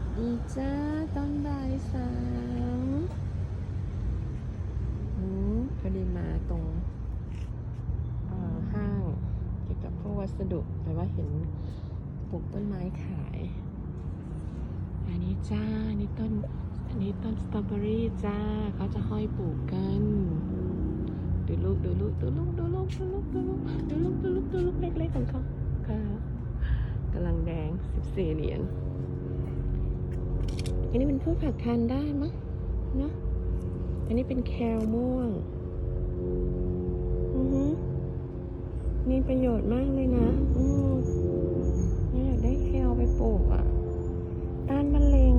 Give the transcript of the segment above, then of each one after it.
วัสดีจ้าตอนบ่ายสามอืมพอดีมาตรงห้างเกี่ยวกับพวกวัสดุ แต่ว่าเห็นปลูกต้นไม้ขาย อันนี้จ้าอันนี้ต้น อันนี้ต้นสตรอเบอรี่จ้า เขาจะห้อยปลูกกัน ดูลูกดูลูกดูลูกดูลูกดูลูกดูลูกดูลูกดูลูกดูลูกเล็กๆของเขาค่ะกำลังแดง 14 เหรียญ อันนี้เป็นพืชผักทานได้มั้ยเนอะอันนี้เป็นแคลม่วงอือฮึมีประโยชน์มากเลยนะ อืออยากได้แคลไปปลูกอะต้านมะเร็ง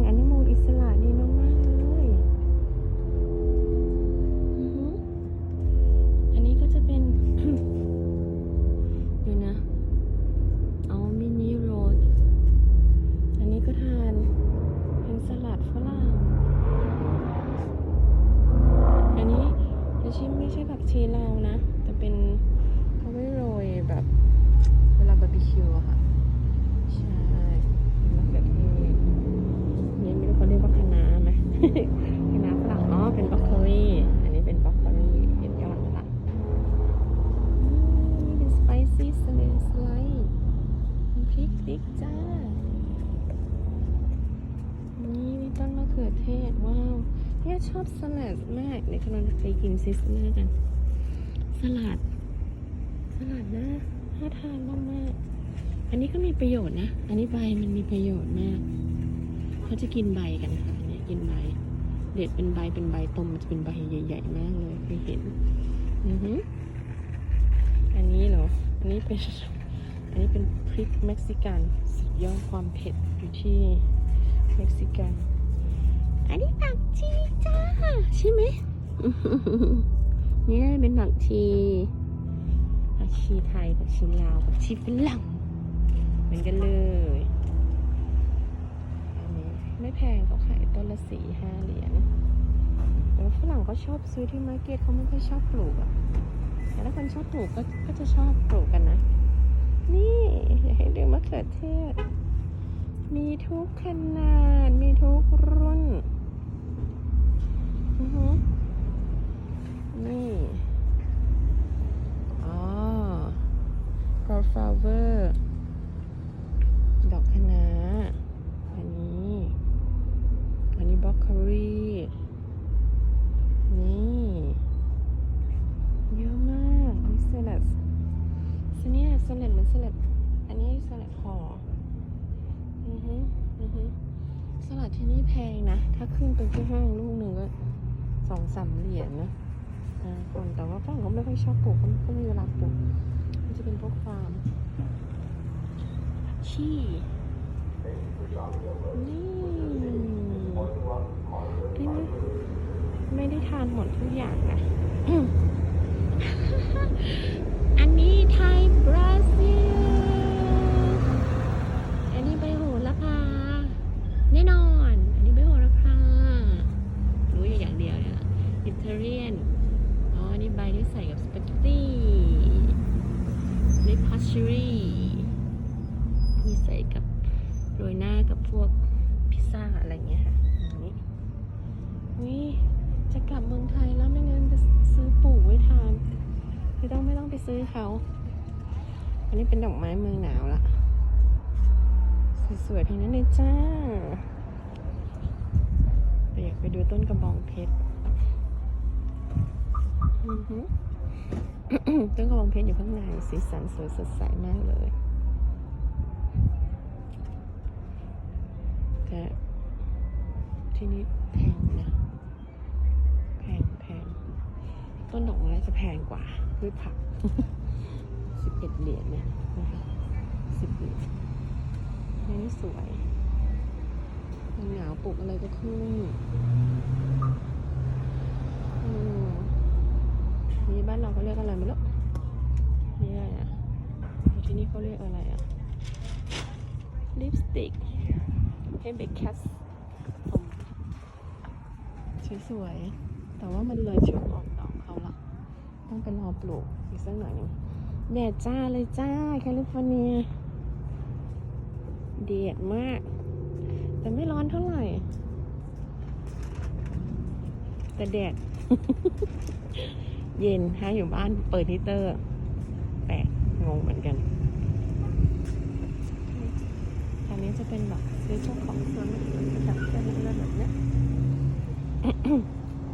เนี่ยชอบสลัดมากในกำลังจะไปกินซิสเนอร์กัน สลัด สลัดนะน่าทานมากมากอันนี้ก็มีประโยชน์นะ อันนี้ใบมันมีประโยชน์มาก เขาจะกินใบกันค่ะเนี่ยกินใบ เด็ดเป็นใบเป็นใบต้มมันจะเป็นใบใหญ่ๆมากเลยเคยเห็น อือฮึอันนี้เหรอ อันนี้เป็น อันนี้เป็นพริกเม็กซิกันสุดยอดความเผ็ดอยู่ที่เม็กซิกัน อันนี้ผักชีจ้าใช่ไหมนี่เป็นผักชีผักชีไทยผักชีลาวผักชีฝรั่งเหมือนกันเลยอันนี้ไม่แพงเขาขายต้นละสี่ห้าเหรียญแต่ฝรั่งเขาชอบซื้อที่มาร์เก็ตเขาไม่ค่อยชอบปลูกอะแต่ถ้าคนชอบปลูกก็ก็จะชอบปลูกกันนะ นี่อยากให้ดูมะเขือเทศมีทุกขนาดมีทุกรุ่น อือฮึนี่ อ๋อ g o l d flower ดอกคะน้าอันนี้ อันนี้บล็อกโคลีนี่เยอะมากมีสลัดสเนี่ยสลัดเหมือนสลัดอันนี้สลัดห่ออือฮึอือฮึสลัดที่นี่แพงนะ ถ้าขึ้นไปที่ห้างลูกหนึ่งก็สองสามเหรียญนะคนแต่ว่าฝรั่งเขาไม่ค่อยชอบปลูกเขาไม่ค่อยมีเวลาปลูก จะเป็นพวกฟาร์มชี่ นี่นี่ไม่ไม่ได้ทานหมดทุกอย่างนะ อันนี้ไทยบราซิล อันนี้ใบโหระพาแน่นอน อันนี้ใบโหระพารู้อยู่อย่างเดียวเนี่ยอิตาเลียน อ๋อ อันนี้ใบที่ใส่กับสปาเกตตี้นี่พัชชูรี่นี่ใส่ กับโรยหน้ากับพวกพิซซ่าอะไรเงี้ยค่ะนี่จะกลับเมืองไทยแล้วไม่งั้นจะซื้อปลูกไว้ทานคือต้องไม่ต้องไปซื้อเขา อันนี้เป็นดอกไม้เมืองหนาวละสวยๆทั้งนั้นเลยจ้า แต่อยากไปดูต้นกระบองเพชรต้นกระบองเพชรอยู่ข้างในสีสันสวยสดใสมากเลย แต่ ที่นี่แพงนะ แพงแพงต้นดอกไม้จะแพงกว่าพืชผักสิบเอ็ดเหรียญเนี่ยนะคะสิบเหรียญอันนี้สวยมันหนาวปลูกอะไรก็ขึ้นอืมนี่บ้านเราเขาเรียกอะไรไม่รู้นี่อะไรอะแล้วที่นี่เขาเรียกอะไรอะลิปสติกให้เบคแคสผม สวยๆ แต่ว่ามันเลยช่วงออกดอกเขาละต้องไปรอปลูกอีกสักหน่อยนึงแดดจ้าเลยจ้าแคลิฟอร์เนียเดดมาก แต่ไม่ร้อนเท่าไหร่ แต่แดด เย็นฮะอยู่บ้านเปิดฮีเตอร์ แปลกงงเหมือนกันทางนี้จะเป็นแบบซื้อพวกของส่วนแบบเส้นๆแบบเนี้ย เ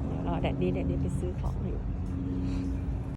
ดี๋ยวรอแดดดีแดดดีไปซื้อของอยู่